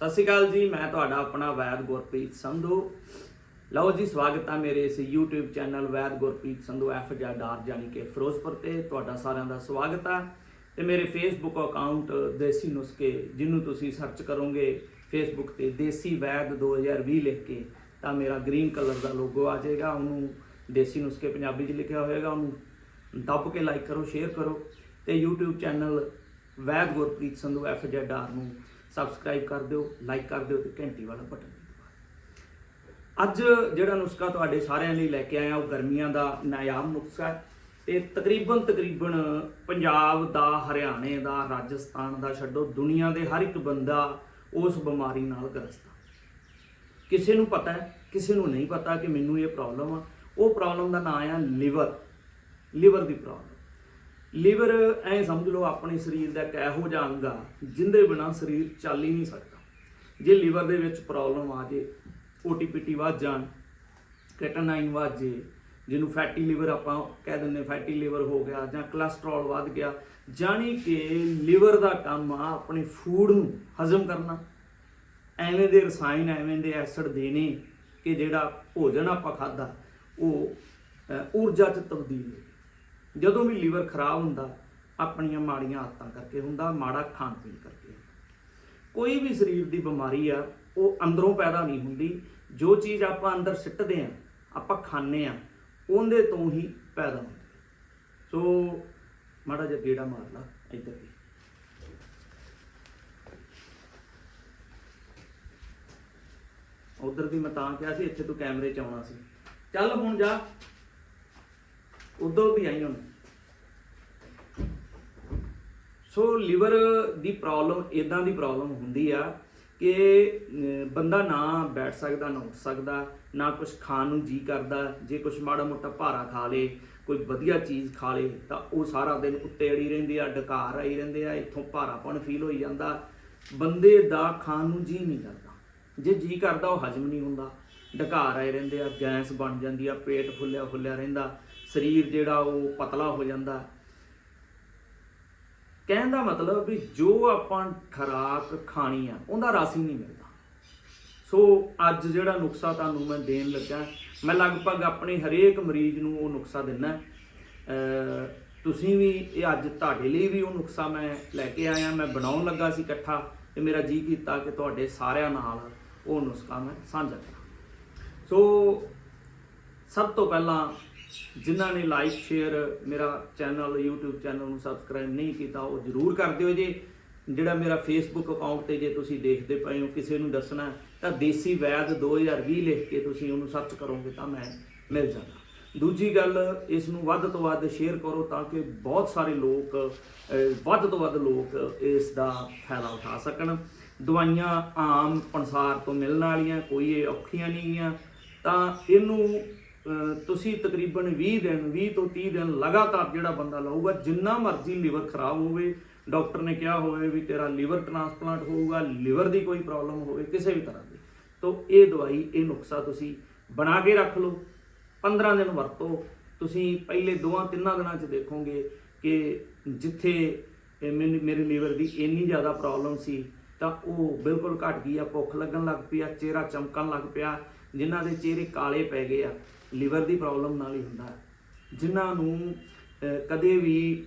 ਸਤਿ ਸ਼੍ਰੀ ਅਕਾਲ ਜੀ, ਮੈਂ ਤੁਹਾਡਾ ਆਪਣਾ ਵੈਦ ਗੁਰਪ੍ਰੀਤ ਸੰਧੂ। ਲਓ ਜੀ, ਸਵਾਗਤ ਹੈ ਮੇਰੇ ਇਸ YouTube ਚੈਨਲ ਵੈਦ ਗੁਰਪ੍ਰੀਤ ਸੰਧੂ ਐਫ ਜੈਡਾਰ ਜਾਨੀ ਕਿ ਫਿਰੋਜ਼ਪੁਰ ਤੇ। ਤੁਹਾਡਾ ਸਾਰਿਆਂ ਦਾ ਸਵਾਗਤ ਹੈ ਤੇ ਮੇਰੇ Facebook ਅਕਾਊਂਟ ਦੇਸੀ ਨੁਸਖੇ, ਜਿਹਨੂੰ ਤੁਸੀਂ ਸਰਚ ਕਰੋਗੇ Facebook ਤੇ ਦੇਸੀ ਵੈਦ 2020 ਲਿਖ ਕੇ, ਤਾਂ ਮੇਰਾ ਗ੍ਰੀਨ ਕਲਰ ਦਾ ਲੋਗੋ ਆ ਜਾਏਗਾ। ਉਹਨੂੰ ਦੇਸੀ ਨੁਸਖੇ ਪੰਜਾਬੀ 'ਚ ਲਿਖਿਆ ਹੋਏਗਾ। ਉਹਨੂੰ ਦੱਬ ਕੇ ਲਾਈਕ ਕਰੋ ਸ਼ੇਅਰ ਕਰੋ। ਤੇ YouTube ਚੈਨਲ ਵੈਦ Gurpreet Sandhu F Z R ਨੂੰ ਸਬਸਕ੍ਰਾਈਬ ਕਰ ਦਿਓ ਲਾਈਕ ਕਰ ਦਿਓ ਤੇ ਘੰਟੀ ਵਾਲਾ ਬਟਨ ਅੱਜ ਜਿਹੜਾ ਨੁਸਖਾ ਤੁਹਾਡੇ ਸਾਰਿਆਂ ਲਈ ਲੈ ਕੇ ਆਇਆ, ਉਹ ਗਰਮੀਆਂ ਦਾ ਨਾਯਾਬ ਨੁਸਖਾ ਹੈ। ਤੇ ਤਕਰੀਬਨ ਤਕਰੀਬਨ ਪੰਜਾਬ ਦਾ, ਹਰਿਆਣੇ ਦਾ, ਰਾਜਸਥਾਨ ਦਾ ਛੱਡੋ, ਦੁਨੀਆ ਦੇ ਹਰ ਇੱਕ ਬੰਦਾ ਉਸ ਬਿਮਾਰੀ ਨਾਲ ਗ੍ਰਸਤ ਆ। ਕਿਸੇ ਨੂੰ ਪਤਾ ਹੈ, ਕਿਸੇ ਨੂੰ ਨਹੀਂ ਪਤਾ ਕਿ ਮੈਨੂੰ ਇਹ ਪ੍ਰੋਬਲਮ ਆ। ਉਹ ਪ੍ਰੋਬਲਮ ਦਾ ਨਾਮ ਆ ਲਿਵਰ। ਲਿਵਰ ਦੀ ਪ੍ਰੋਬਲਮ ਲੀਵਰ ਐ ਸਮਝ ਲਓ ਆਪਣੇ ਸਰੀਰ ਦਾ ਇੱਕ ਇਹੋ ਜਿਹਾ ਅੰਗ ਆ, ਜਿੰਦੇ ਬਿਨਾ ਸਰੀਰ ਚੱਲ ਹੀ ਨਹੀਂ ਸਕਦਾ। ਜੇ ਲੀਵਰ ਦੇ ਵਿੱਚ ਪ੍ਰੋਬਲਮ ਆ ਜੇ ਓਟੀਪੀਟੀ ਵੱਧ ਜਾਣ ਕੈਟਾਨਾਈਨ ਵੱਧ ਜੇ, ਜਿਹਨੂੰ ਫੈਟੀ ਲੀਵਰ ਆਪਾਂ ਕਹਿ ਦਿੰਦੇ ਫੈਟੀ ਲੀਵਰ ਹੋ ਗਿਆ ਜਾਂ ਕੋਲੇਸਟ੍ਰੋਲ ਵੱਧ ਗਿਆ, ਜਾਣੀ ਕਿ ਲੀਵਰ ਦਾ ਕੰਮ ਆ ਆਪਣੇ ਫੂਡ ਨੂੰ ਹਜ਼ਮ ਕਰਨਾ। ਐਵੇਂ ਦੇ ਰਸਾਇਣ, ਐਵੇਂ ਦੇ ਐਸਿਡ ਦੇਣੇ ਕਿ ਜਿਹੜਾ ਭੋਜਨ ਆਪਾਂ ਖਾਦਾ ਉਹ ਊਰਜਾ ਚ ਤਬਦੀਲ ਜਦੋਂ ਵੀ ਲੀਵਰ ਖਰਾਬ ਹੁੰਦਾ, ਆਪਣੀਆਂ ਮਾੜੀਆਂ ਆਦਤਾਂ ਕਰਕੇ ਹੁੰਦਾ, ਮਾੜਾ ਖਾਣ ਪੀਣ ਕਰਕੇ। ਕੋਈ ਵੀ ਸਰੀਰ ਦੀ ਬਿਮਾਰੀ ਆ, ਉਹ ਅੰਦਰੋਂ ਪੈਦਾ ਨਹੀਂ ਹੁੰਦੀ। ਜੋ ਚੀਜ਼ ਆਪਾਂ ਅੰਦਰ ਸਿੱਟਦੇ ਆ, ਆਪਾਂ ਖਾਂਦੇ ਆ, ਉਹਦੇ ਤੋਂ ਹੀ ਪੈਦਾ ਹੁੰਦੀ ਸੋ, ਮਾੜਾ ਜਿਹਾ ਗੇੜਾ ਮਾਰ ਲਾ, ਇੱਧਰ ਵੀ। ਉਧਰ ਦੀ ਮੈਂ ਤਾਂ ਕਿਹਾ ਸੀ, ਇੱਥੇ ਤੂੰ ਕੈਮਰੇ 'ਚ ਆਉਣਾ ਸੀ। ਚੱਲ ਹੁਣ ਜਾ। ਉਦੋਂ ਵੀ ਆਈ ਹੁਣ। ਸੋ ਲਿਵਰ ਦੀ ਪ੍ਰੋਬਲਮ ਇਦਾਂ ਦੀ ਪ੍ਰੋਬਲਮ ਹੁੰਦੀ ਆ ਕਿ ਬੰਦਾ ਨਾ ਬੈਠ ਸਕਦਾ, ਨਾ ਉੱਠ ਸਕਦਾ, ਨਾ ਕੁਝ ਖਾਣ ਨੂੰ ਜੀ ਕਰਦਾ। ਜੇ ਕੁਝ ਮਾੜਾ ਮੋਟਾ ਭਾਰਾ ਖਾ ਲੇ, ਕੋਈ ਵਧੀਆ ਚੀਜ਼ ਖਾ ਲੇ, ਤਾਂ ਉਹ ਸਾਰਾ ਦਿਨ ਉੱਤੇ ਅੜੀ ਰਹਿੰਦੀ ਆ, ਡਕਾਰ ਆਈ ਰਹਿੰਦੇ ਆ, ਇੱਥੋਂ ਭਾਰਾਪਣ ਫੀਲ ਹੋਈ ਜਾਂਦਾ। ਬੰਦੇ ਦਾ ਖਾਣ ਨੂੰ ਜੀ ਨਹੀਂ ਕਰਦਾ। ਜੇ ਜੀ ਕਰਦਾ, ਉਹ ਹਜਮ ਨਹੀਂ ਹੁੰਦਾ। ਡਕਾਰ ਆਏ ਰਹਿੰਦੇ ਆ, ਗੈਸ ਬਣ ਜਾਂਦੀ ਆ, ਪੇਟ ਫੁੱਲਿਆ ਫੁੱਲਿਆ ਰਹਿੰਦਾ। ਸਰੀਰ ਜਿਹੜਾ ਉਹ ਪਤਲਾ ਹੋ ਜਾਂਦਾ। ਕਹਿਣ ਦਾ ਮਤਲਬ ਵੀ ਜੋ ਆਪਾਂ ਖਰਾਕ ਖਾਣੀ ਆ, ਉਹਦਾ ਰਸ ਹੀ ਨਹੀਂ ਮਿਲਦਾ। ਸੋ ਅੱਜ ਜਿਹੜਾ ਨੁਕਸਾ ਤੁਹਾਨੂੰ ਮੈਂ ਦੇਣ ਲੱਗਾ, ਮੈਂ ਲਗਭਗ ਆਪਣੇ ਹਰੇਕ ਮਰੀਜ਼ ਨੂੰ ਉਹ ਨੁਕਸਾ ਦਿੰਨਾ ਤੁਸੀਂ ਵੀ ਇਹ ਅੱਜ ਤੁਹਾਡੇ ਲਈ ਵੀ ਉਹ ਨੁਕਸਾ ਮੈਂ ਲੈ ਕੇ ਆਇਆ, ਮੈਂ ਬਣਾਉਣ ਲੱਗਾ ਸੀ ਇਕੱਠਾ ਤੇ ਮੇਰਾ ਜੀ ਕੀਤਾ ਕਿ ਤੁਹਾਡੇ ਸਾਰਿਆਂ ਨਾਲ ਉਹ ਨੁਸਖਾ ਮੈਂ ਸਾਂਝਾ ਕਰਾਂ। ਸੋ ਸਭ ਤੋਂ ਪਹਿਲਾਂ ਜਿਨ੍ਹਾਂ ਨੇ ਲਾਈਕ ਸ਼ੇਅਰ ਮੇਰਾ ਚੈਨਲ YouTube ਚੈਨਲ ਨੂੰ ਸਬਸਕ੍ਰਾਈਬ ਨਹੀਂ ਕੀਤਾ, ਉਹ ਜਰੂਰ ਕਰ ਦਿਓ ਜੀ। ਜਿਹੜਾ ਮੇਰਾ Facebook ਅਕਾਊਂਟ ਤੇ ਜੇ ਤੁਸੀਂ ਦੇਖਦੇ ਪਏ ਹੋ, ਕਿਸੇ ਨੂੰ ਦੱਸਣਾ ਤਾਂ ਦੇਸੀ ਵੈਦ 2020 ਲਿਖ ਕੇ ਤੁਸੀਂ ਉਹਨੂੰ ਸਰਚ ਕਰੋਗੇ ਤਾਂ ਮੈਂ ਮਿਲ ਜਾਣਾ ਦੂਜੀ ਗੱਲ, ਇਸ ਨੂੰ ਵੱਧ ਤੋਂ ਵੱਧ ਸ਼ੇਅਰ ਕਰੋ ਤਾਂ ਕਿ ਬਹੁਤ ਸਾਰੇ ਲੋਕ ਵੱਧ ਤੋਂ ਵੱਧ ਲੋਕ ਇਸ ਦਾ ਫਾਇਦਾ ਉਠਾ ਸਕਣ। ਦਵਾਈਆਂ ਆਮ ਪੰਸਾਰ ਤੋਂ ਮਿਲਣ ਵਾਲੀਆਂ, ਕੋਈ ਇਹ ਔਖੀਆਂ ਨਹੀਂ ਗੀਆਂ। ਤਾਂ ਇਹਨੂੰ ਤੁਸੀਂ ਤਕਰੀਬਨ 20 ਦਿਨ 20 ਤੋਂ 30 ਦਿਨ ਲਗਾਤਾਰ ਜਿਹੜਾ ਬੰਦਾ ਲਊਗਾ, ਜਿੰਨਾ ਮਰਜ਼ੀ ਲੀਵਰ ਖਰਾਬ ਹੋਵੇ, ਡਾਕਟਰ ਨੇ ਕਿਹਾ ਹੋਵੇ ਵੀ ਤੇਰਾ ਲੀਵਰ ਟ੍ਰਾਂਸਪਲਾਂਟ ਹੋਊਗਾ, ਲੀਵਰ ਦੀ ਕੋਈ ਪ੍ਰੋਬਲਮ ਹੋਵੇ, ਕਿਸੇ ਵੀ ਤਰ੍ਹਾਂ ਦੀ। ਤਾਂ ਇਹ ਦਵਾਈ, ਇਹ ਨੁਕਸਾ ਤੁਸੀਂ ਬਣਾ ਕੇ ਰੱਖ ਲਓ 15 ਦਿਨ ਵਰਤੋ। ਤੁਸੀਂ ਪਹਿਲੇ ਦੋਆਂ ਤਿੰਨਾਂ ਦਿਨਾਂ 'ਚ ਦੇਖੋਗੇ ਕਿ ਜਿੱਥੇ ਮੈਨੂੰ- ਮੇਰੇ ਲੀਵਰ ਦੀ ਇੰਨੀ ਜ਼ਿਆਦਾ ਪ੍ਰੋਬਲਮ ਸੀ, ਤਾਂ ਉਹ ਬਿਲਕੁਲ ਘਟ ਗਈ ਆ, ਭੁੱਖ ਲੱਗਣ ਲੱਗ ਪਈ ਆ, ਚਿਹਰਾ ਚਮਕਣ ਲੱਗ ਪਿਆ ਜਿਨ੍ਹਾਂ ਦੇ ਚਿਹਰੇ ਕਾਲੇ ਪੈ ਗਏ ਆ, ਲੀਵਰ ਦੀ ਪ੍ਰੋਬਲਮ ਨਾਲ ਹੀ ਹੁੰਦਾ ਜਿਨ੍ਹਾਂ ਨੂੰ ਕਦੇ ਵੀ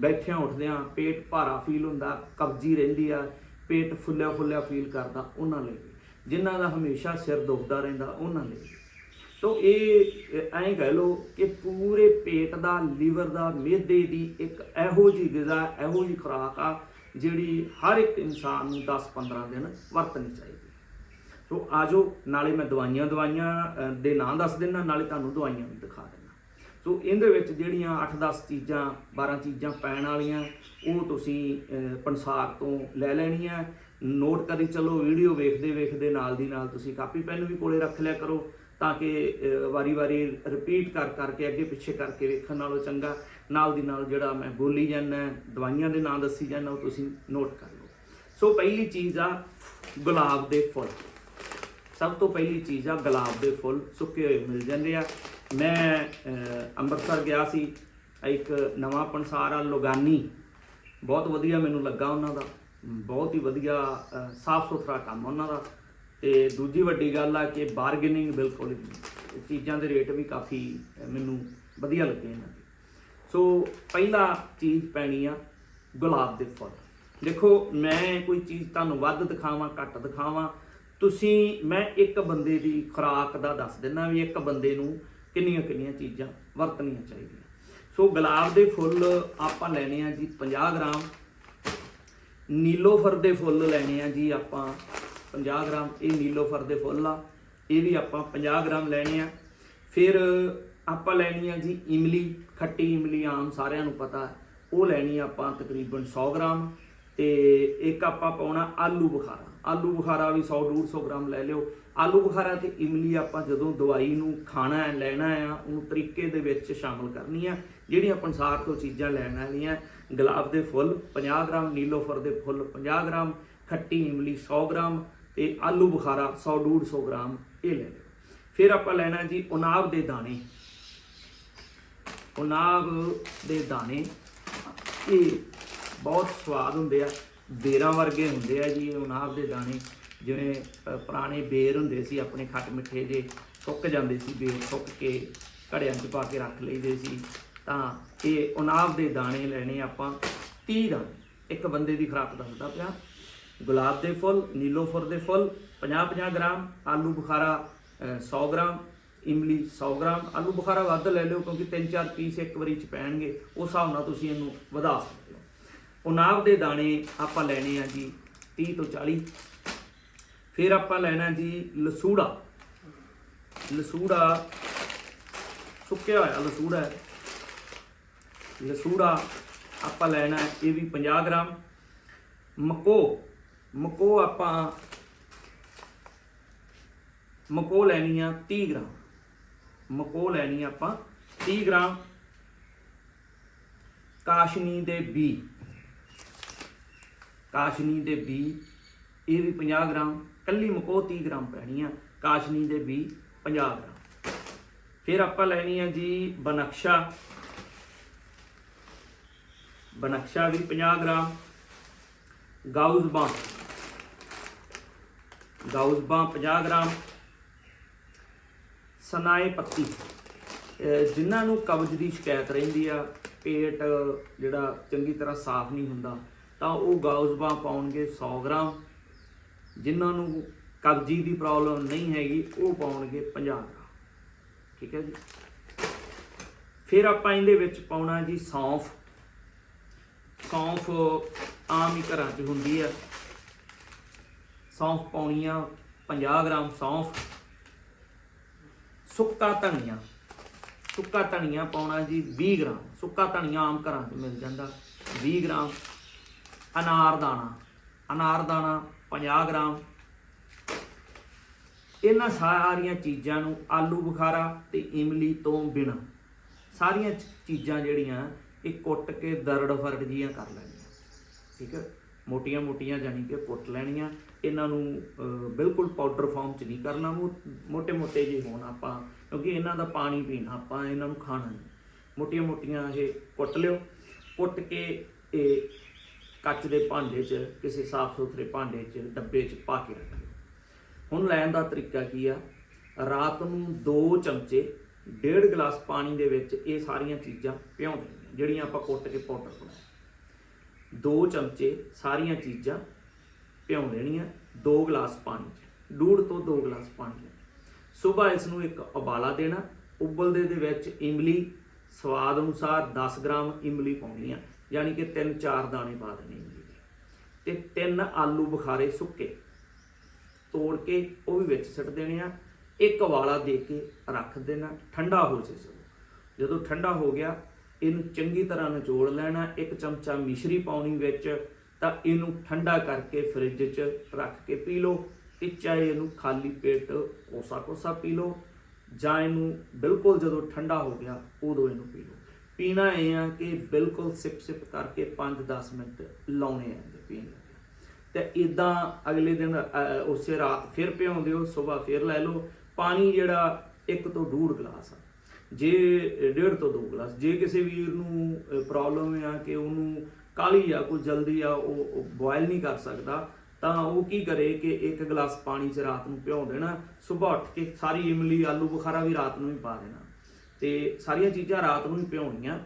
ਬੈਠਿਆਂ ਉੱਠਦਿਆਂ ਪੇਟ ਭਾਰਾ ਫੀਲ ਹੁੰਦਾ, ਕਬਜੀ ਰਹਿੰਦੀ ਆ, ਪੇਟ ਫੁੱਲਿਆ ਫੁੱਲਿਆ ਫੀਲ ਕਰਦਾ, ਉਹਨਾਂ ਲਈ ਵੀ। ਜਿਨ੍ਹਾਂ ਦਾ ਹਮੇਸ਼ਾ ਸਿਰ ਦੁਖਦਾ ਰਹਿੰਦਾ, ਉਹਨਾਂ ਲਈ ਵੀ। ਤੋ ਇਹ ਐਂ ਕਹਿ ਲਓ ਕਿ ਪੂਰੇ ਪੇਟ ਦਾ, ਲੀਵਰ ਦਾ ਮਿਹਦੇ ਦੀ ਇੱਕ ਇਹੋ ਜੀ ਗਿਜ਼ਾ, ਇਹੋ ਜੀ ਖੁਰਾਕ ਆ, ਜਿਹੜੀ ਹਰ ਇੱਕ ਇਨਸਾਨ ਨੂੰ 10-15 ਦਿਨ ਵਰਤਣੀ ਚਾਹੀਦੀ ਸੋ ਆਜੋ, ਨਾਲੇ ਮੈਂ ਦਵਾਈਆਂ ਦਵਾਈਆਂ ਦੇ ਨਾਂ ਦੱਸ ਦਿੰਦਾ ਨਾਲੇ ਤੁਹਾਨੂੰ ਦਵਾਈਆਂ ਵੀ ਦਿਖਾ ਦਿੰਦਾ ਸੋ ਇਹਦੇ ਵਿੱਚ ਜਿਹੜੀਆਂ 8-10 ਚੀਜ਼ਾਂ 12 ਚੀਜ਼ਾਂ ਪੈਣ ਵਾਲੀਆਂ, ਉਹ ਤੁਸੀਂ ਪੰਸਾਰ ਤੋਂ ਲੈ ਲੈਣੀਆਂ। ਨੋਟ ਕਰੀ ਚਲੋ, ਵੀਡੀਓ ਵੇਖਦੇ ਵੇਖਦੇ, ਨਾਲ ਦੀ ਨਾਲ ਤੁਸੀਂ ਕਾਪੀ, ਪੈਨ ਵੀ ਕੋਲੇ ਰੱਖ ਲਿਆ ਕਰੋ, ਤਾਂ ਕਿ ਵਾਰੀ-ਵਾਰੀ ਰਿਪੀਟ ਕਰ, ਕਰਕੇ, ਅੱਗੇ ਪਿੱਛੇ ਕਰਕੇ ਵੇਖਣ ਨਾਲੋਂ ਚੰਗਾ। ਨਾਲ ਦੀ ਨਾਲ ਜਿਹੜਾ ਮੈਂ ਬੋਲੀ ਜਾਂਦਾ, ਦਵਾਈਆਂ ਦੇ ਨਾਂ ਦੱਸੀ ਜਾਂਦਾ, ਉਹ ਤੁਸੀਂ ਨੋਟ ਕਰ ਲਓ। ਸੋ ਪਹਿਲੀ ਚੀਜ਼ ਆ, ਗੁਲਾਬ ਦੇ ਫੁੱਲ। ਸਭ ਤੋਂ ਪਹਿਲੀ ਚੀਜ਼ ਆ, ਗੁਲਾਬ ਦੇ ਫੁੱਲ ਸੁੱਕੇ ਹੋਏ ਮਿਲ ਜਾਂਦੇ ਆ। ਮੈਂ ਅੰਮ੍ਰਿਤਸਰ ਗਿਆ ਸੀ, ਇੱਕ ਨਵਾਂ ਪੰਸਾਰ ਆ, ਲੋਗਾਨੀ। ਬਹੁਤ ਵਧੀਆ ਮੈਨੂੰ ਲੱਗਾ ਉਹਨਾਂ ਦਾ। ਬਹੁਤ ਹੀ ਵਧੀਆ ਸਾਫ਼ ਸੁਥਰਾ ਕੰਮ ਉਹਨਾਂ ਦਾ। ਤੇ ਦੂਜੀ ਵੱਡੀ ਗੱਲ ਆ ਕਿ ਬਾਰਗੇਨਿੰਗ ਬਿਲਕੁਲ ਚੀਜ਼ਾਂ ਦੇ ਰੇਟ ਵੀ ਕਾਫੀ ਮੈਨੂੰ ਵਧੀਆ ਲੱਗੇ ਇਹਨਾਂ ਦੇ। ਸੋ, ਪਹਿਲਾ ਚੀਜ਼ ਪੈਣੀ ਆ, ਗੁਲਾਬ ਦੇ ਫੁੱਲ। ਦੇਖੋ, ਮੈਂ ਕੋਈ ਚੀਜ਼ ਤੁਹਾਨੂੰ ਵੱਧ ਦਿਖਾਵਾਂ, ਘੱਟ ਦਿਖਾਵਾਂ ਤੁਸੀਂ, ਮੈਂ ਇੱਕ ਬੰਦੇ ਦੀ ਖੁਰਾਕ ਦਾ ਦੱਸ ਦਿੰਦਾ ਵੀ ਇੱਕ ਬੰਦੇ ਨੂੰ ਕਿੰਨੀਆਂ ਕਿੰਨੀਆਂ ਚੀਜ਼ਾਂ ਵਰਤਣੀਆਂ ਚਾਹੀਦੀਆਂ। ਸੋ ਗੁਲਾਬ ਦੇ ਫੁੱਲ ਆਪਾਂ ਲੈਣੇ ਆ ਜੀ 50 ਗ੍ਰਾਮ, ਨੀਲੋਫਰ ਦੇ ਫੁੱਲ ਲੈਣੇ ਆ ਜੀ ਆਪਾਂ 50 ਗ੍ਰਾਮ, ਇਹ ਨੀਲੋਫਰ ਦੇ ਫੁੱਲ ਆ, ਇਹ ਵੀ ਆਪਾਂ 50 ਗ੍ਰਾਮ ਲੈਣੇ ਆ। ਫਿਰ ਆਪਾਂ ਲੈਣੀ ਆ ਜੀ ਇਮਲੀ, ਖੱਟੀ ਇਮਲੀ ਆਮ ਸਾਰਿਆਂ ਨੂੰ ਪਤਾ, ਉਹ ਲੈਣੀ ਆਪਾਂ ਤਕਰੀਬਨ 100 ਗ੍ਰਾਮ ਤੇ ਇੱਕ ਆਪਾਂ ਪਾਉਣਾ ਆਲੂ ਬੁਖਾਰਾ। ਆਲੂ ਬੁਖਾਰਾ ਵੀ 100 150 ਗ੍ਰਾਮ ਲੈ ਲਿਓ। ਆਲੂ ਬੁਖਾਰਾ ਤੇ ਇਮਲੀ ਆਪਾਂ ਜਦੋਂ ਦਵਾਈ ਨੂੰ ਖਾਣਾ ਹੈ, ਲੈਣਾ ਆ ਉਹਨੂੰ ਤਰੀਕੇ ਦੇ ਵਿੱਚ ਸ਼ਾਮਲ ਕਰਨੀ ਆ ਜਿਹੜੀਆਂ ਪੰਸਾਰ ਤੋਂ ਚੀਜ਼ਾਂ ਲੈਣ ਵਾਲੀਆਂ, ਗੁਲਾਬ ਦੇ ਫੁੱਲ 50 ਗ੍ਰਾਮ, ਨੀਲੋਫਰ ਦੇ ਫੁੱਲ 50 ਗ੍ਰਾਮ, ਖੱਟੀ ਇਮਲੀ 100 ਗ੍ਰਾਮ ਤੇ ਆਲੂ ਬੁਖਾਰਾ 100 150 ਗ੍ਰਾਮ, ਇਹ ਲੈ ਲਿਓ। ਫਿਰ ਆਪਾਂ ਲੈਣਾ ਜੀ ਉਨਾਬ ਦੇ ਦਾਣੇ। ਉਨਾਬ ਦੇ ਦਾਣੇ, ਇਹ ਬਹੁਤ ਸਵਾਦ ਹੁੰਦੇ ਆ। ਬੇਰਾਂ ਵਰਗੇ ਹੁੰਦੇ ਆ ਜੀ ਇਹ ਉਨਾਬ ਦੇ ਦਾਣੇ ਜਿਵੇਂ ਪੁਰਾਣੇ ਬੇਰ ਹੁੰਦੇ ਸੀ ਆਪਣੇ ਖੱਟ ਮਿੱਠੇ ਜੇ ਸੁੱਕ ਜਾਂਦੇ ਸੀ ਬੇਰ ਸੁੱਕ ਕੇ ਘੜਿਆਂ 'ਚ ਪਾ ਕੇ ਰੱਖ ਲਈਦੇ ਸੀ ਤਾਂ ਇਹ ਉਨਾਬ ਦੇ ਦਾਣੇ ਲੈਣੇ ਆਪਾਂ 30 ਦਾਣੇ। ਇੱਕ ਬੰਦੇ ਦੀ ਖੁਰਾਕ ਦੱਸਦਾ ਪਿਆ ਗੁਲਾਬ ਦੇ ਫੁੱਲ ਨੀਲੋਫਰ ਦੇ ਫੁੱਲ 50-50 ਗ੍ਰਾਮ ਆਲੂ ਬੁਖਾਰਾ ਅ, 100 ਗ੍ਰਾਮ ਇਮਲੀ 100 ਗ੍ਰਾਮ ਆਲੂ ਬੁਖਾਰਾ ਵੱਧ ਲੈ ਲਿਓ ਕਿਉਂਕਿ 3-4 ਪੀਸ ਇੱਕ ਵਾਰੀ ਚ ਪੈਣਗੇ ਉਸ ਹਿਸਾਬ ਨਾਲ ਤੁਸੀਂ ਇਹਨੂੰ ਵਧਾ ਸਕਦੇ ਉਨਾਬ ਦੇ ਦਾਣੇ ਆਪਾਂ ਲੈਣੇ ਆ ਜੀ 30 ਤੋਂ 40 ਫਿਰ ਆਪਾਂ ਲੈਣਾ ਜੀ ਲਸੂੜਾ। ਲਸੂੜਾ ਸੁੱਕਿਆ ਹੋਇਆ ਲਸੂੜਾ ਹੈ। ਲਸੂੜਾ ਆਪਾਂ ਲੈਣਾ ਇਹ ਵੀ 50 ਗ੍ਰਾਮ। ਮਕੋ ਮਕੋ ਆਪਾਂ, ਮਕੋ ਲੈਣੀ ਆ 30 ਗ੍ਰਾਮ। ਮਕੋ ਲੈਣੀ ਆਪਾਂ 30 ਗ੍ਰਾਮ। ਕਾਸ਼ਨੀ ਦੇ ਬੀ। ਕਾਸ਼ਨੀ ਦੇ ਬੀ ਇਹ ਵੀ 50 ਗ੍ਰਾਮ, ਕੱਲੀ ਮਕੋ 30 ਗ੍ਰਾਮ ਪੈਣੀ ਆ, ਕਾਸ਼ਨੀ ਦੇ ਬੀ 50 ਗ੍ਰਾਮ। ਫਿਰ ਆਪਾਂ ਲੈਣੀ ਆ ਜੀ ਬਨਕਸ਼ਾ। ਬਨਕਸ਼ਾ ਵੀ 50 ਗ੍ਰਾਮ ਗਾਉਜ਼ਬਾਂ ਗਾਉਜ਼ਬਾਂ 50 ਗ੍ਰਾਮ, ਸਨਾਏ ਪੱਤੀ। ਜਿਨ੍ਹਾਂ ਨੂੰ ਕਬਜ਼ ਦੀ ਸ਼ਿਕਾਇਤ ਰਹਿੰਦੀ ਆ, ਪੇਟ ਜਿਹੜਾ ਚੰਗੀ ਤਰ੍ਹਾਂ ਸਾਫ਼ ਨਹੀਂ ਹੁੰਦਾ ਤਾਂ ਉਹ ਗਾਉਜ਼ਬਾਂ ਪਾਉਣਗੇ 100 ਗ੍ਰਾਮ। ਜਿਨ੍ਹਾਂ ਨੂੰ ਕਬਜ਼ੀ ਦੀ ਪ੍ਰੋਬਲਮ ਨਹੀਂ ਹੈਗੀ, ਉਹ ਪਾਉਣਗੇ 50 ਗ੍ਰਾਮ। ਠੀਕ ਹੈ ਜੀ? ਫਿਰ ਆਪਾਂ ਇਹਦੇ ਵਿੱਚ ਪਾਉਣਾ ਜੀ ਸੌਂਫ। ਸੌਂਫ ਆਮ ਹੀ ਘਰਾਂ 'ਚ ਹੁੰਦੀ ਆ ਸੌਂਫ ਪਾਉਣੀ ਆ 50 ਗ੍ਰਾਮ ਸੌਂਫ। ਸੁੱਕਾ ਧਨੀਆ। ਸੁੱਕਾ ਧਨੀਆ ਪਾਉਣਾ ਜੀ 20 ਗ੍ਰਾਮ। ਸੁੱਕਾ ਧਨੀਆ ਆਮ ਘਰਾਂ 'ਚ ਮਿਲ ਜਾਂਦਾ। 20 ਗ੍ਰਾਮ। ਅਨਾਰ ਦਾਣਾ। ਅਨਾਰ ਦਾਣਾ 50 ਗ੍ਰਾਮ। ਇਹਨਾਂ ਸਾਰੀਆਂ ਚੀਜ਼ਾਂ ਨੂੰ ਆਲੂ ਬੁਖਾਰਾ ਤੇ ਇਮਲੀ ਤੋਂ ਬਿਨਾ ਸਾਰੀਆਂ ਚੀਜ਼ਾਂ ਜਿਹੜੀਆਂ ਇਹ ਕੁੱਟ ਕੇ ਦਰੜ ਫਰੜ ਜੀਆਂ ਕਰ ਲੈਣੀਆਂ। ਠੀਕ ਹੈ? ਮੋਟੀਆਂ ਮੋਟੀਆਂ ਜਾਨੀ ਕਿ ਕੁੱਟ ਲੈਣੀਆਂ। ਇਹਨਾਂ ਨੂੰ ਬਿਲਕੁਲ ਪਾਊਡਰ ਫਾਰਮ ਚ ਨਹੀਂ ਕਰਨਾ। ਮੋਟੇ ਮੋਟੇ ਜੇ ਹੋਣ ਆਪਾਂ, ਕਿਉਂਕਿ ਇਹਨਾਂ ਦਾ ਪਾਣੀ ਪੀਣਾ, ਆਪਾਂ ਇਹਨਾਂ ਨੂੰ ਖਾਣਾ ਨਹੀਂ। ਮੋਟੀਆਂ ਮੋਟੀਆਂ ਇਹ ਕੁੱਟ ਲਿਓ। ਕੁੱਟ ਕੇ ਇਹ ਕੱਚ ਦੇ ਭਾਂਡੇ 'ਚ, ਕਿਸੇ ਸਾਫ਼ ਸੁਥਰੇ ਭਾਂਡੇ 'ਚ ਡੱਬੇ 'ਚ ਪਾ ਕੇ ਰੱਖ ਲਿਓ। ਹੁਣ ਲੈਣ ਦਾ ਤਰੀਕਾ ਕੀ ਆ? ਰਾਤ ਨੂੰ 2 ਚਮਚੇ, ਡੇਢ ਗਲਾਸ ਪਾਣੀ ਦੇ ਵਿੱਚ ਇਹ ਸਾਰੀਆਂ ਚੀਜ਼ਾਂ ਭਿਉਂ ਦੇਣੀਆਂ ਜਿਹੜੀਆਂ ਆਪਾਂ ਕੁੱਟ ਕੇ ਪਾਊਡਰ ਬਣਾਇਆ। 2 ਚਮਚੇ ਸਾਰੀਆਂ ਚੀਜ਼ਾਂ ਭਿਉਂ ਦੇਣੀਆਂ 2 ਗਲਾਸ ਪਾਣੀ 'ਚ ਡੂੜ ਤੋਂ 2 ਗਲਾਸ ਪਾਣੀ ਲੈਣਾ। ਸਵੇਰ ਇਸ ਨੂੰ ਇੱਕ ਉਬਾਲਾ ਦੇਣਾ, ਉਬਲਦੇ ਦੇ ਵਿੱਚ ਇਮਲੀ, ਸਵਾਦ ਅਨੁਸਾਰ 10 ਗ੍ਰਾਮ ਇਮਲੀ ਪਾਉਣੀ ਆ। ਯਾਨੀ ਕਿ 3-4 ਦਾਣੇ ਪਾ ਦੇਣੇ ਇਮਲੀ ਦੇ ਤੇ ਤਿੰਨ ਆਲੂ ਬੁਖਾਰੇ ਸੁੱਕੇ, ਤੋੜ ਕੇ ਉਹ ਵੀ ਵਿੱਚ ਸਿੱਟ ਦੇਣੇ ਆ। ਇੱਕ ਵਾਲਾ ਦੇ ਕੇ ਰੱਖ ਦੇਣਾ, ਠੰਡਾ ਹੋ ਜੇ ਸਗੋਂ। ਜਦੋਂ ਠੰਡਾ ਹੋ ਗਿਆ, ਇਹਨੂੰ ਚੰਗੀ ਤਰ੍ਹਾਂ ਨਿਚੋੜ ਲੈਣਾ, ਇੱਕ ਚਮਚਾ ਮਿਸ਼ਰੀ ਪਾਉਣੀ ਵਿੱਚ, ਤਾਂ ਇਹਨੂੰ ਠੰਡਾ ਕਰਕੇ ਫ੍ਰਿਜ 'ਚ ਰੱਖ ਕੇ ਪੀ ਲਓ ਤੇ ਚਾਹੇ ਇਹਨੂੰ ਖਾਲੀ ਪੇਟ ਕੋਸਾ ਕੋਸਾ ਪੀ ਲਓ ਜਾਂ ਇਹਨੂੰ ਬਿਲਕੁਲ ਜਦੋਂ ਠੰਡਾ ਹੋ ਗਿਆ, ਉਦੋਂ ਇਹਨੂੰ ਪੀ ਲਓ। ਪੀਣਾ ਇਹ ਆ ਕਿ ਬਿਲਕੁਲ ਸਿਪ ਸਿਪ ਕਰਕੇ 5-10 ਮਿੰਟ ਲਾਉਣੇ ਆ ਪੀਣ ਲੱਗੇ। ਤੇ ਇਦਾਂ ਅਗਲੇ ਦਿਨ ਉਸੇ ਰਾਤ ਫਿਰ ਭਿਉਂਦੇ ਹੋ, ਸਵੇਰ ਫਿਰ ਲੈ ਲਓ। ਪਾਣੀ ਜਿਹੜਾ ਇੱਕ ਤੋਂ ਡੂਢ ਗਲਾਸ ਆ। ਜੇ ਡੇਢ ਤੋਂ ਦੋ ਗਲਾਸ। ਜੇ ਕਿਸੇ ਵੀਰ ਨੂੰ ਪ੍ਰੋਬਲਮ ਆ ਕਿ ਉਹਨੂੰ ਕਾਲੀ ਆ, ਕੋਈ ਜਲਦੀ ਆ, ਉਹ ਬੋਇਲ ਨਹੀਂ ਕਰ ਸਕਦਾ, ਤਾਂ ਉਹ ਕੀ ਕਰੇ ਕਿ ਇੱਕ ਗਲਾਸ ਪਾਣੀ 'ਚ ਰਾਤ ਨੂੰ ਭਿਓ ਦੇਣਾ। ਸਵੇਰ ਉੱਠ ਕੇ ਸਾਰੀ ਇਮਲੀ, ਆਲੂ ਬੁਖਾਰਾ ਵੀ ਰਾਤ ਨੂੰ ਹੀ ਪਾ ਦੇਣਾ। ਤੇ ਸਾਰੀਆਂ ਚੀਜ਼ਾਂ ਰਾਤ ਨੂੰ ਹੀ ਭਿਉਣੀਆਂ।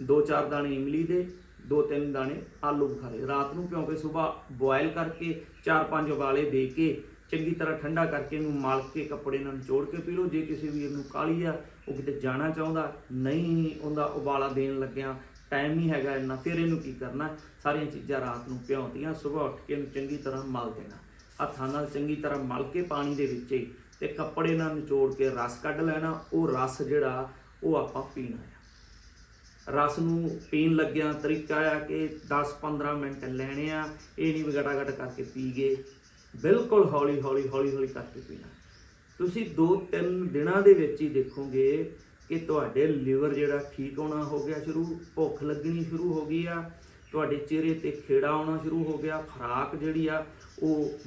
ਦੋ ਚਾਰ ਦਾਣੇ ਇਮਲੀ ਦੇ, ਦੋ ਤਿੰਨ ਦਾਣੇ ਆਲੂ ਬੁਖਾਰੇ। ਰਾਤ ਨੂੰ ਭਿਉਂ ਕੇ ਸਵੇਰ ਬੋਇਲ ਕਰਕੇ, ਚਾਰ ਪੰਜ ਉਬਾਲੇ ਦੇ ਕੇ, ਚੰਗੀ ਤਰ੍ਹਾਂ ਠੰਡਾ ਕਰਕੇ ਇਹਨੂੰ ਮਲ ਕੇ ਕੱਪੜੇ ਨਾਲ ਨਿਚੋੜ ਕੇ ਪੀ ਲਓ। ਜੇ ਕਿਸੇ ਵੀਰ ਨੂੰ ਕਾਲੀ ਆ, ਉਹ ਕਿਤੇ ਜਾਣਾ ਚਾਹੁੰਦਾ, ਨਹੀਂ ਉਹਦਾ ਉਬਾਲਾ ਦੇਣ ਲੱਗਿਆ ਟਾਈਮ ਨਹੀਂ ਹੈਗਾ ਇੰਨਾ, ਫਿਰ ਇਹਨੂੰ ਕੀ ਕਰਨਾ? ਸਾਰੀਆਂ ਚੀਜ਼ਾਂ ਰਾਤ ਨੂੰ ਭਿਉਂਦੀਆਂ ਸਵੇਰ ਉੱਠ ਕੇ ਇਹਨੂੰ ਚੰਗੀ ਤਰ੍ਹਾਂ ਮਲ ਦੇਣਾ। ਹੱਥਾਂ ਨਾਲ ਚੰਗੀ ਤਰ੍ਹਾਂ ਮਲ ਕੇ ਪਾਣੀ ਦੇ ਵਿੱਚ ਹੀ ਤੇ ਕੱਪੜੇ ਨਾਲ ਨਿਚੋੜ ਕੇ ਰਸ ਕੱਢ ਲੈਣਾ, ਉਹ ਰਸ ਜਿਹੜਾ ਉਹ ਆਪਾਂ ਪੀਣਾ ਹੈ ਰਸ ਨੂੰ ਪੀਣ ਲੱਗਿਆ ਤਰੀਕਾ ਆ ਕਿ 10-15 ਮਿੰਟ ਲੈਣੇ ਆ, ਇਹ ਨਹੀਂ ਵੀ ਗਟਾ-ਗਟ ਕਰਕੇ ਪੀ ਗਏ। ਬਿਲਕੁਲ ਹੌਲੀ ਹੌਲੀ ਹੌਲੀ ਹੌਲੀ ਕਰਕੇ ਪੀਣਾ। ਤੁਸੀਂ 2-3 ਦਿਨਾਂ ਦੇ ਵਿੱਚ ਹੀ ਦੇਖੋਗੇ ਕਿ ਤੁਹਾਡੇ ਲੀਵਰ ਜਿਹੜਾ ਠੀਕ ਹੋਣਾ ਹੋ ਗਿਆ ਸ਼ੁਰੂ, ਭੁੱਖ ਲੱਗਣੀ ਸ਼ੁਰੂ ਹੋ ਗਈ ਆ, ਤੁਹਾਡੇ ਚਿਹਰੇ ਤੇ ਖੇੜਾ ਆਉਣਾ ਸ਼ੁਰੂ ਹੋ ਗਿਆ, ਖਰਾਕ ਜਿਹੜੀ ਆ ਉਹ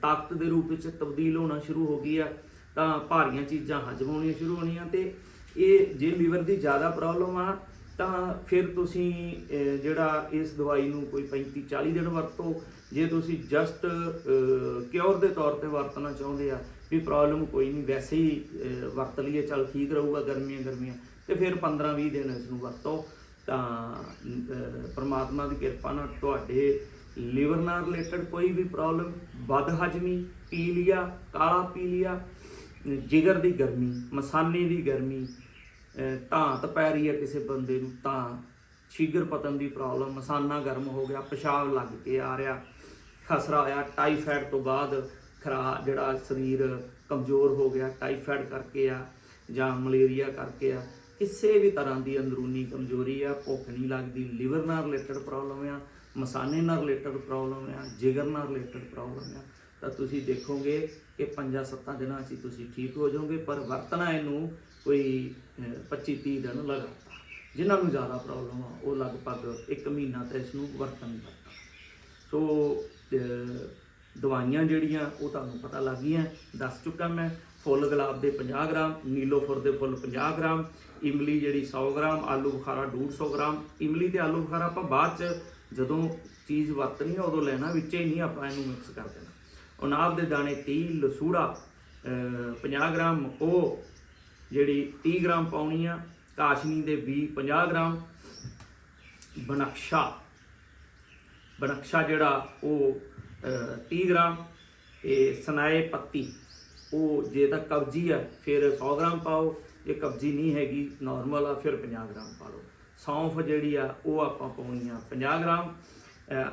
ਤਾਕਤ ਦੇ ਰੂਪ ਵਿੱਚ ਤਬਦੀਲ ਹੋਣਾ ਸ਼ੁਰੂ ਹੋ ਗਈ ਆ, ਤਾਂ ਭਾਰੀਆਂ ਚੀਜ਼ਾਂ ਹਜਮ ਹੋਣੀਆਂ ਸ਼ੁਰੂ ਹੋਣੀਆਂ ਤੇ ਇਹ ਜੇ ਲੀਵਰ ਦੀ ਜ਼ਿਆਦਾ ਪ੍ਰੋਬਲਮ ਆ, ਤਾਂ ਫਿਰ ਤੁਸੀਂ ਜਿਹੜਾ ਇਸ ਦਵਾਈ ਨੂੰ ਕੋਈ 35 40 ਦਿਨ ਵਰਤੋ, ਜੇ ਤੁਸੀਂ ਜਸਟ ਕਿਉਰ ਦੇ ਤੌਰ ਤੇ ਵਰਤਣਾ ਚਾਹੁੰਦੇ ਆ, ਵੀ ਪ੍ਰੋਬਲਮ ਕੋਈ ਨਹੀਂ, ਵੈਸੇ ਹੀ ਵਰਤ ਲਈਏ, ਚਲ ਠੀਕ ਰਹੂਗਾ ਗਰਮੀਆਂ ਗਰਮੀਆਂ, ਤੇ ਫਿਰ 15 20 ਦਿਨ ਇਸ ਨੂੰ ਵਰਤੋ, ਤਾਂ ਪਰਮਾਤਮਾ ਦੀ ਕਿਰਪਾ ਨਾਲ ਤੁਹਾਡੇ ਲੀਵਰ ਨਾਲ ਰਿਲੇਟਡ ਕੋਈ ਵੀ ਪ੍ਰੋਬਲਮ, ਵੱਧ ਹਜਮੀ ਪੀਲੀਆ ਕਾਲਾ ਪੀਲੀਆ ਜਿਗਰ ਦੀ ਗਰਮੀ ਮਸਾਨੇ ਦੀ ਗਰਮੀ, ਅਹ ਧਾਤ ਪੈ ਰਹੀ ਹੈ ਕਿਸੇ ਬੰਦੇ ਨੂੰ ਤਾਂ ਸ਼ੀਗਰ ਪਤਨ ਦੀ ਪ੍ਰੋਬਲਮ, ਮਸਾਨਾ ਗਰਮ ਹੋ ਗਿਆ, ਪਿਸ਼ਾਬ ਲੱਗ ਕੇ ਆ ਰਿਹਾ, ਖਸਰਾ ਆਇਆ, ਟਾਈਫਾਇਡ ਤੋਂ ਬਾਅਦ ਖਰਾ ਜਿਹੜਾ ਸਰੀਰ ਕਮਜ਼ੋਰ ਹੋ ਗਿਆ, ਟਾਈਫਾਇਡ ਕਰਕੇ ਆ ਜਾਂ ਮਲੇਰੀਆ ਕਰਕੇ ਆ, ਕਿਸੇ ਵੀ ਤਰ੍ਹਾਂ ਦੀ ਅੰਦਰੂਨੀ ਕਮਜ਼ੋਰੀ ਆ, ਭੁੱਖ ਨਹੀਂ ਲੱਗਦੀ, ਲਿਵਰ ਨਾਲ ਰਿਲੇਟਡ ਪ੍ਰੋਬਲਮ ਆ ਮਸਾਨੇ ਨਾਲ ਰਿਲੇਟਡ ਪ੍ਰੋਬਲਮ ਆ, ਜਿਗਰ ਨਾਲ ਰਿਲੇਟਡ ਪ੍ਰੋਬਲਮ ਆ, ਤਾਂ ਤੁਸੀਂ ਦੇਖੋਗੇ ਕਿ 5-7 ਦਿਨਾਂ 'ਚ ਤੁਸੀਂ ਠੀਕ ਹੋ ਜਾਓਗੇ, ਪਰ ਵਰਤਣਾ ਇਹਨੂੰ ਕੋਈ 25-30 ਦਿਨ ਲਗਾਤਾਰ। ਜਿਨ੍ਹਾਂ ਨੂੰ ਜ਼ਿਆਦਾ ਪ੍ਰੋਬਲਮ ਆ, ਉਹ ਲਗਭਗ 1 ਮਹੀਨਾ ਤਾਂ ਇਸ ਨੂੰ ਵਰਤਣ ਹੀ ਵਰਤਣ ਸੋ ਦਵਾਈਆਂ ਜਿਹੜੀਆਂ, ਉਹ ਤੁਹਾਨੂੰ ਪਤਾ ਲੱਗ ਗਈਆਂ, ਦੱਸ ਚੁੱਕਾ ਮੈਂ। ਫੁੱਲ ਗੁਲਾਬ ਦੇ 50 ਗ੍ਰਾਮ, ਨੀਲੋਫਰ ਦੇ ਫੁੱਲ 50 ਗ੍ਰਾਮ, ਇਮਲੀ ਜਿਹੜੀ 100 ਗ੍ਰਾਮ, ਆਲੂ ਬੁਖਾਰਾ 150 ਗ੍ਰਾਮ। ਇਮਲੀ ਤੇ ਆਲੂ ਬੁਖਾਰਾ ਆਪਾਂ ਬਾਅਦ ਚ ਜਦੋਂ ਚੀਜ਼ ਵਰਤਣੀ ਆ ਉਦੋਂ ਲੈਣਾ ਵਿੱਚ ਹੀ ਨਹੀਂ ਆਪਾਂ ਇਹਨੂੰ ਮਿਕਸ ਕਰ ਦੇਣਾ। ਉਨਾਬ ਦੇ ਦਾਣੇ 30 ਲਸੂੜਾ ਅਹ, 50 ਗ੍ਰਾਮ ਉਹ ਜਿਹੜੀ 30 ਗ੍ਰਾਮ ਪਾਉਣੀ ਆ ਕਾਸ਼ਨੀ ਦੇ ਬੀ 50 ਗ੍ਰਾਮ ਬਨਕਸ਼ਾ। ਬਨਕਸ਼ਾ ਜਿਹੜਾ ਉਹ ਅਹ, 30 ਗ੍ਰਾਮ ਤੇ ਸਨਾਏ ਪੱਤੀ ਉਹ ਜੇ ਤਾਂ ਕਬਜੀ ਆ ਫਿਰ 100 ਗ੍ਰਾਮ ਪਾਓ ਜੇ ਕਬਜੀ ਨਹੀਂ ਹੈਗੀ ਨਾਰਮਲ ਆ ਫਿਰ 50 ਗ੍ਰਾਮ ਪਾ ਲਓ। ਸੌਂਫ ਜਿਹੜੀ ਆ, ਉਹ ਆਪਾਂ ਪਾਉਣੀ ਆ 50 ਗ੍ਰਾਮ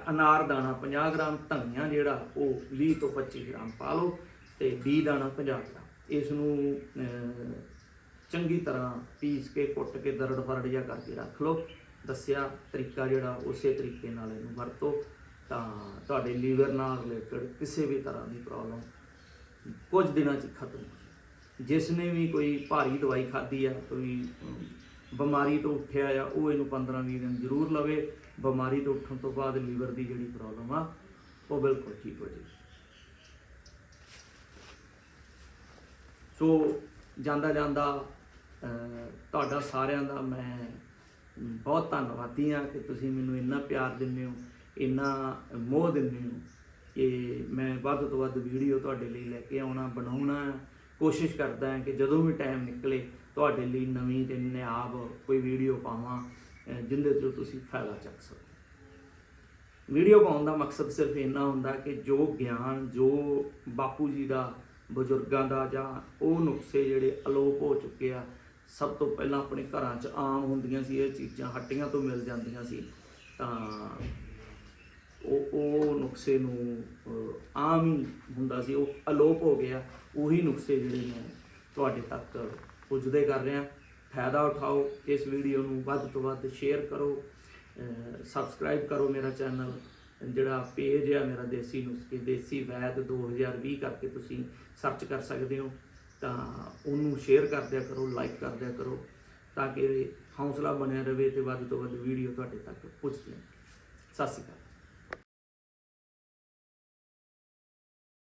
ਅਨਾਰ ਦਾਣਾ 50 ਗ੍ਰਾਮ, ਧਨੀਆ ਜਿਹੜਾ, ਉਹ 20 ਤੋਂ 25 ਗ੍ਰਾਮ ਪਾ ਲਓ ਤੇ ਬੀ ਦਾਣਾ 50 ਗ੍ਰਾਮ। ਇਸ ਨੂੰ ਚੰਗੀ ਤਰ੍ਹਾਂ ਪੀਸ ਕੇ, ਕੁੱਟ ਕੇ, ਦਰੜ ਫਰੜ ਜਿਹਾ ਕਰਕੇ ਰੱਖ ਲਓ। ਦੱਸਿਆ ਤਰੀਕਾ ਜਿਹੜਾ, ਉਸੇ ਤਰੀਕੇ ਨਾਲ ਇਹਨੂੰ ਵਰਤੋ ਤਾਂ ਤੁਹਾਡੇ ਲੀਵਰ ਨਾਲ ਰਿਲੇਟਡ ਕਿਸੇ ਵੀ ਤਰ੍ਹਾਂ ਦੀ ਪ੍ਰੋਬਲਮ ਕੁਝ ਦਿਨਾਂ 'ਚ ਖਤਮ ਹੋ ਜਿਸ ਨੇ ਵੀ ਕੋਈ ਭਾਰੀ ਦਵਾਈ ਖਾਧੀ ਆ, ਕੋਈ ਬਿਮਾਰੀ ਤੋਂ ਉੱਠਿਆ ਆ, ਉਹ ਇਹਨੂੰ 15-20 ਦਿਨ ਜ਼ਰੂਰ ਲਵੇ। ਬਿਮਾਰੀ ਤੋਂ ਉੱਠਣ ਤੋਂ ਬਾਅਦ ਲੀਵਰ ਦੀ ਜਿਹੜੀ ਪ੍ਰੋਬਲਮ ਆ, ਉਹ ਬਿਲਕੁਲ ਠੀਕ ਹੋ ਜਾਏ ਸੋ ਜਾਂਦਾ ਜਾਂਦਾ ਤੁਹਾਡਾ ਸਾਰਿਆਂ ਦਾ ਮੈਂ ਬਹੁਤ ਧੰਨਵਾਦੀ ਹਾਂ ਕਿ ਤੁਸੀਂ ਮੈਨੂੰ ਇੰਨਾ ਪਿਆਰ ਦਿੰਦੇ ਹੋ, ਇੰਨਾ ਮੋਹ ਦਿੰਦੇ ਹੋ ਕਿ ਮੈਂ ਵੱਧ ਤੋਂ ਵੱਧ ਵੀਡੀਓ ਤੁਹਾਡੇ ਲਈ ਲੈ ਕੇ ਆਉਣਾ, ਬਣਾਉਣਾ, ਕੋਸ਼ਿਸ਼ ਕਰਦਾ ਹਾਂ ਕਿ ਜਦੋਂ ਵੀ ਟਾਈਮ ਨਿਕਲੇ ਤੁਹਾਡੇ ਲਈ ਨਵੀਂ ਤੇ ਨਿਆਬ ਕੋਈ ਵੀਡੀਓ ਪਾਵਾਂ ਅਹ, ਜਿਹਦੇ ਤੋਂ ਤੁਸੀਂ ਫਾਇਦਾ ਚੱਕ ਸਕੋ ਵੀਡੀਓ ਪਾਉਣ ਦਾ ਮਕਸਦ ਸਿਰਫ ਇੰਨਾ ਹੁੰਦਾ ਕਿ ਜੋ ਗਿਆਨ ਜੋ ਬਾਪੂ ਜੀ ਦਾ ਬਜ਼ੁਰਗਾਂ ਦਾ ਜਾਂ ਉਹ ਨੁਕਸੇ ਜਿਹੜੇ ਅਲੋਪ ਹੋ ਚੁੱਕੇ ਆ ਸਭ ਤੋਂ ਪਹਿਲਾਂ ਆਪਣੇ ਘਰਾਂ 'ਚ ਆਮ ਹੁੰਦੀਆਂ ਸੀ ਇਹ ਚੀਜ਼ਾਂ ਹੱਟੀਆਂ ਤੋਂ ਮਿਲ ਜਾਂਦੀਆਂ ਸੀ ਤਾਂ ਉਹ ਉਹ ਨੁਕਸੇ ਨੂੰ ਆਮ ਹੀ ਹੁੰਦਾ ਸੀ ਉਹ ਅਲੋਪ ਹੋ ਗਿਆ ਉਹੀ ਨੁਕਸੇ ਜਿਹੜੇ ਨੇ ਤੁਹਾਡੇ ਤੱਕ ਪੁੱਜਦੇ ਕਰ ਰਿਹਾ ਫਾਇਦਾ ਉਠਾਓ ਇਸ ਵੀਡੀਓ ਨੂੰ ਵੱਧ ਤੋਂ ਵੱਧ ਸ਼ੇਅਰ ਕਰੋ ਸਬਸਕ੍ਰਾਈਬ ਕਰੋ ਮੇਰਾ ਚੈਨਲ ਜਿਹੜਾ ਪੇਜ ਆ ਮੇਰਾ ਦੇਸੀ ਨੁਸਖੇ, ਦੇਸੀ ਵੈਦ 2020 ਕਰਕੇ ਤੁਸੀਂ ਸਰਚ ਕਰ ਸਕਦੇ ਹੋ। ਤਾਂ ਉਹਨੂੰ ਸ਼ੇਅਰ ਕਰ ਦਿਆ ਕਰੋ ਲਾਈਕ ਕਰ ਦਿਆ ਕਰੋ, ਤਾਂ ਕਿ ਹੌਸਲਾ ਬਣਿਆ ਰਹੇ ਤੇ ਵੱਧ ਤੋਂ ਵੱਧ ਵੀਡੀਓ ਤੁਹਾਡੇ ਤੱਕ ਪਹੁੰਚਦੀਆਂ ਸਤਿ ਸ਼੍ਰੀ ਅਕਾਲ।